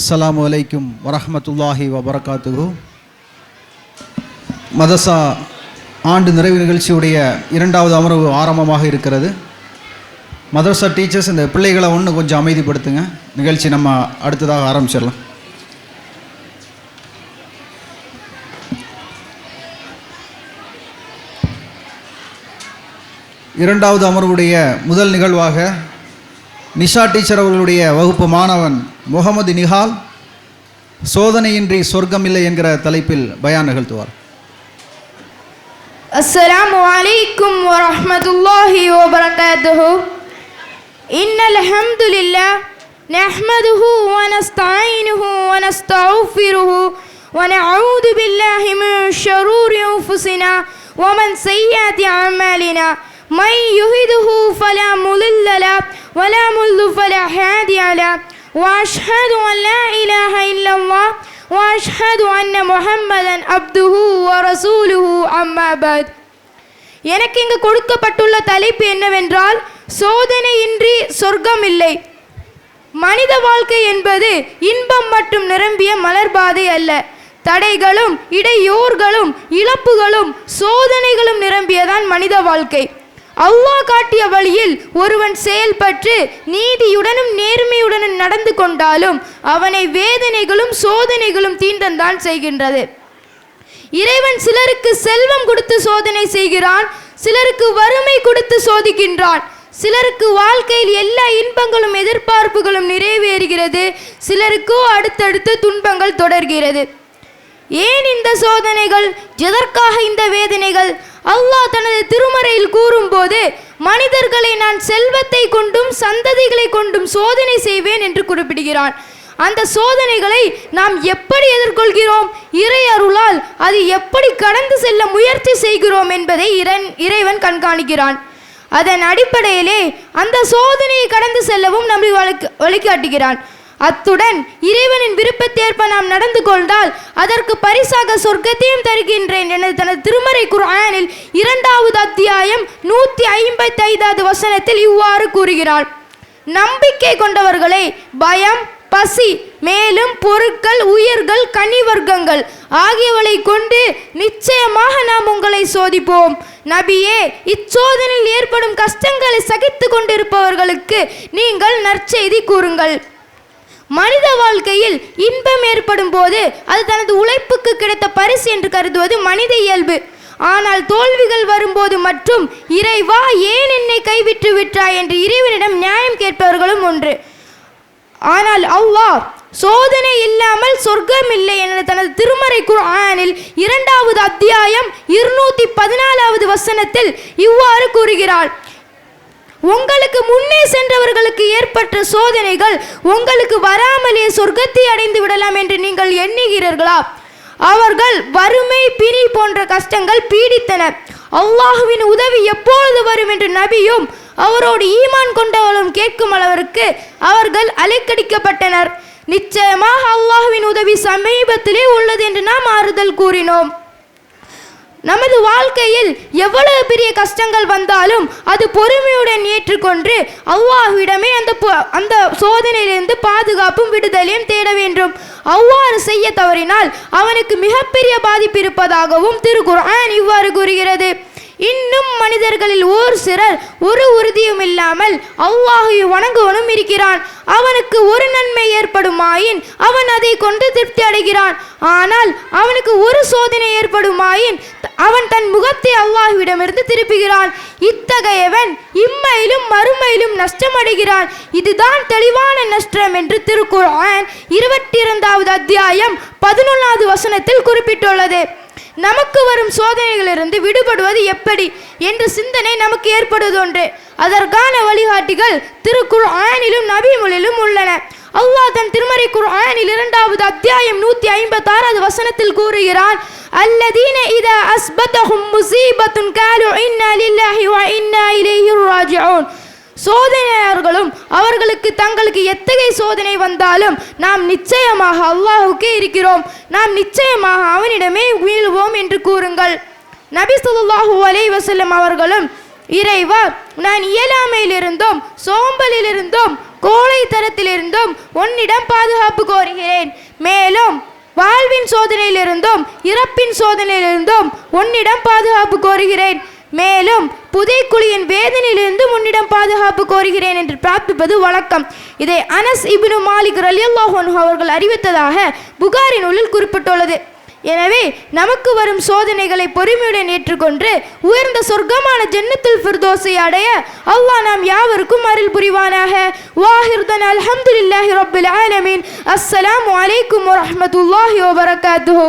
அஸ்லாம் வலைக்கும் வரஹ்மத்துல்லாஹி வபரகாத்துகு மதசா ஆண்டு நிறைவு நிகழ்ச்சியுடைய இரண்டாவது அமர்வு ஆரம்பமாக இருக்கிறது. மதரசா டீச்சர்ஸ் இந்த பிள்ளைகளை ஒன்று கொஞ்சம் அமைதிப்படுத்துங்க. நிகழ்ச்சி நம்ம அடுத்ததாக ஆரம்பிச்சிடலாம். இரண்டாவது அமர்வுடைய முதல் நிகழ்வாக நிஷா டீச்சர் அவர்களுடைய வகுப்பு மாணவன் முகமது நிஹால் சோதனையின்றி சொர்க்கமில்லை என்கிற தலைப்பில் பயான் நிகழ்த்துவார் السلام عليكم ورحمة الله وبركاته إن الحمد لله نحمده ونستعينه ونستغفره ونعوذ بالله من شرور أنفسنا ومن سيئات أعمالنا من يهده فلا مضل له ولا مضل فلا هادي له وأشهد أن لا إله إلا الله وأشهد أن محمدا عبده ورسوله أما بعد எனக்கு இங்கு கொடுக்கப்பட்டுள்ள தலைப்பு என்னவென்றால் சோதனையின்றி சொர்க்கம் இல்லை மனித வாழ்க்கை என்பது இன்பம் மட்டும் நிரம்பிய மலர்பாதை அல்ல தடைகளும் இடையூறுகளும் இழப்புகளும் சோதனைகளும் நிரம்பியதான் மனித வாழ்க்கை அல்லாஹ் காட்டிய வழியில் ஒருவன் செயல்பட்டு நீதியுடனும் நேர்மையுடனும் நடந்து கொண்டாலும் அவனை வேதனைகளும் சோதனைகளும் தீண்டந்தான் செய்கின்றது. இறைவன் சிலருக்கு செல்வம் கொடுத்து சோதனை செய்கிறான் சிலருக்கு வறுமை கொடுத்து சோதிக்கின்றான். சிலருக்கு வாழ்க்கையில் எல்லா இன்பங்களும் எதிர்பார்ப்புகளும் நிறைவேறுகிறது. சிலருக்கோ அடுத்தடுத்து துன்பங்கள் தொடர்கிறது. ஏன் இந்த சோதனைகள்? எதற்காக இந்த வேதனைகள்? அல்லாஹ் தனது திருமறையில் கூறும்போது மனிதர்களை நான் செல்வத்தை கொண்டும் சந்ததிகளை கொண்டும் சோதனை செய்வேன் என்று குறிப்பிடுகிறான். அந்த சோதனைகளை நாம் எப்படி எதிர்கொள்கிறோம்? இறை அருளால் அது எப்படி கடந்து செல்ல முயற்சி செய்கிறோம் என்பதை இறன் இறைவன் கண்காணிக்கிறான். அதன் அடிப்படையிலே அந்த சோதனையை கடந்து செல்லவும் நம்மை வழி வழிகாட்டுகிறான். அத்துடன் இறைவனின் அதற்கேற்ப நாம் நடந்து கொண்டால் அதற்கு பரிசாக சொர்க்கத்தையும் தருகின்றேன் என தனது திருமறை குரானில் இரண்டாவது அத்தியாயம் நூற்றி ஐம்பத்தி ஐந்தாவது வசனத்தில் இவ்வாறு கூறுகிறார் நம்பிக்கை கொண்டவர்களை பயம் பசி மேலும் பொருட்கள் உயிர்கள் கனிவர்க்கங்கள் ஆகியவளை கொண்டு நிச்சயமாக நாம் உங்களை சோதிப்போம். நபியே இச்சோதனையில் ஏற்படும் கஷ்டங்களை சகித்து கொண்டிருப்பவர்களுக்கு நீங்கள் நற்செய்தி கூறுங்கள். மனித வாழ்க்கையில் இன்பம் ஏற்படும் போது அது தனது உழைப்புக்கு கிடைத்த பரிசு என்று கருதுவது மனித இயல்பு. ஆனால் தோல்விகள் வரும்போது மற்றும் இறைவா ஏன் என்னை கைவிட்டு விட்டாய்? என்று இறைவனிடம் நியாயம் கேட்பவர்களும் ஒன்று. ஆனால் அவ்வா சோதனை இல்லாமல் சொர்க்கம் இல்லை என தனது திருமறை குர்ஆனில் இரண்டாவது அத்தியாயம் இருநூத்தி பதினாலாவது வசனத்தில் இவ்வாறு கூறுகிறாள். உங்களுக்கு முன்னே சென்றவர்களுக்கு ஏற்பட்ட சோதனைகள் உங்களுக்கு வராமலே சொர்க்கத்தை அடைந்து விடலாம் என்று நீங்கள் எண்ணுகிறீர்களா? அவர்கள் வறுமை பிரி போன்ற கஷ்டங்கள் பீடித்தன. அல்லாஹுவின் உதவி எப்பொழுது வரும் என்று நபியும் அவரோடு ஈமான் கொண்டவளும் கேட்கும் அளவிற்கு அவர்கள் அலைக்கடிக்கப்பட்டனர். நிச்சயமாக அல்லாஹுவின் உதவி சமீபத்திலே உள்ளது என்று நாம் ஆறுதல் கூறினோம். நமது வாழ்க்கையில் எவ்வளவு பெரிய கஷ்டங்கள் வந்தாலும் அது பொறுமையுடன் ஏற்றுக்கொண்டு அல்லாஹ்விடமே அந்த அந்த சோதனையிலிருந்து பாதுகாப்பும் விடுதலையும் தேட வேண்டும். அவ்வாறு செய்ய தவறினால் அவனுக்கு மிகப்பெரிய பாதிப்பு இருப்பதாகவும் திருக்குர்ஆன் இவ்வாறு கூறுகிறது. இன்னும் மனிதர்களில் ஓர் சிலர் ஒரு உறுதியும் இல்லாமல் அவ்வாகையை வணங்குவனும் இருக்கிறான். அவனுக்கு ஒரு நன்மை ஏற்படுமாயின் அவன் அதை கொண்டு திருப்தி அடைகிறான். ஆனால் அவனுக்கு ஒரு சோதனை ஏற்படுமாயின் அவன் தன் முகத்தை அல்லாஹ்விடமிருந்து திருப்புகிறான். இத்தகையவன் இம்மையிலும் மறுமையிலும் நஷ்டமடைகிறான். இதுதான் தெளிவான நஷ்டம் என்று திருக்குறான் இருபத்தி இரண்டாவது அத்தியாயம் பதினொன்றாவது வசனத்தில் குறிப்பிட்டுள்ளது. நமக்கு வரும் சோதனைகளிலிருந்து விடுபடுவது எப்படி என்ற சிந்தனை நமக்கு ஏற்படுவதொன்று அதற்கான வழிகாட்டிகள் திருக்குள் ஆயனிலும் நபிமொழியிலும் உள்ளன. அல்லாஹ் தன் திருமறை குர்ஆனில் இரண்டாவது அத்தியாயம் நூத்தி ஐம்பத்தி ஆறாவது வசனத்தில் கூறுகிறான் அல்லதீன இதா அஸ்பத்தஹும் முசீபத்துன் காலு இன்னா லில்லாஹி வ இன்னா இலைஹி ராஜிஊன் சோதனையாளர்களும் அவர்களுக்கு தங்களுக்கு எத்தகைய சோதனை வந்தாலும் நாம் நிச்சயமாக அல்லாஹுக்கே இருக்கிறோம். நாம் நிச்சயமாக அவனிடமே வீழ்வோம் என்று கூறுங்கள். நபி ஸல்லல்லாஹு அலை வசல்லம் அவர்களும் இறைவா நான் இயலாமையிலிருந்தும் சோம்பலிலிருந்தும் கோழைத்தரத்திலிருந்தும் உன்னிடம் பாதுகாப்பு கோருகிறேன். மேலும் வாழ்வின் சோதனையிலிருந்தும் இறப்பின் சோதனையிலிருந்தும் உன்னிடம் பாதுகாப்பு கோருகிறேன். மேலும் புதைக்குழியின் வேதனையிலிருந்து உன்னிடம் பாதுகாப்பு கோருகிறேன் என்று பிரார்த்திப்பது வழக்கம். இதை அனஸ் இபினு மாலிக் ரலியல்லாஹு அவர்கள் அறிவித்ததாக புகாரின் உள்ளில் குறிப்பிட்டுள்ளது. எனவே நமக்கு வரும் சோதனைகளை பொறுமையுடன் ஏற்றுக்கொண்டு உயர்ந்த சொர்க்கமான ஜன்னத்துல் ஃபிர்தோஸை அடைய அல்லாஹ் நாம் யாவருக்கும் அருள் புரிவானாக. வாஹிர்தன் அல்ஹம்துலில்லாஹி ரப்பில் ஆலமீன். அஸ்ஸலாமு அலைக்கும் வரஹ்மத்துல்லாஹி வபரகாத்துஹு.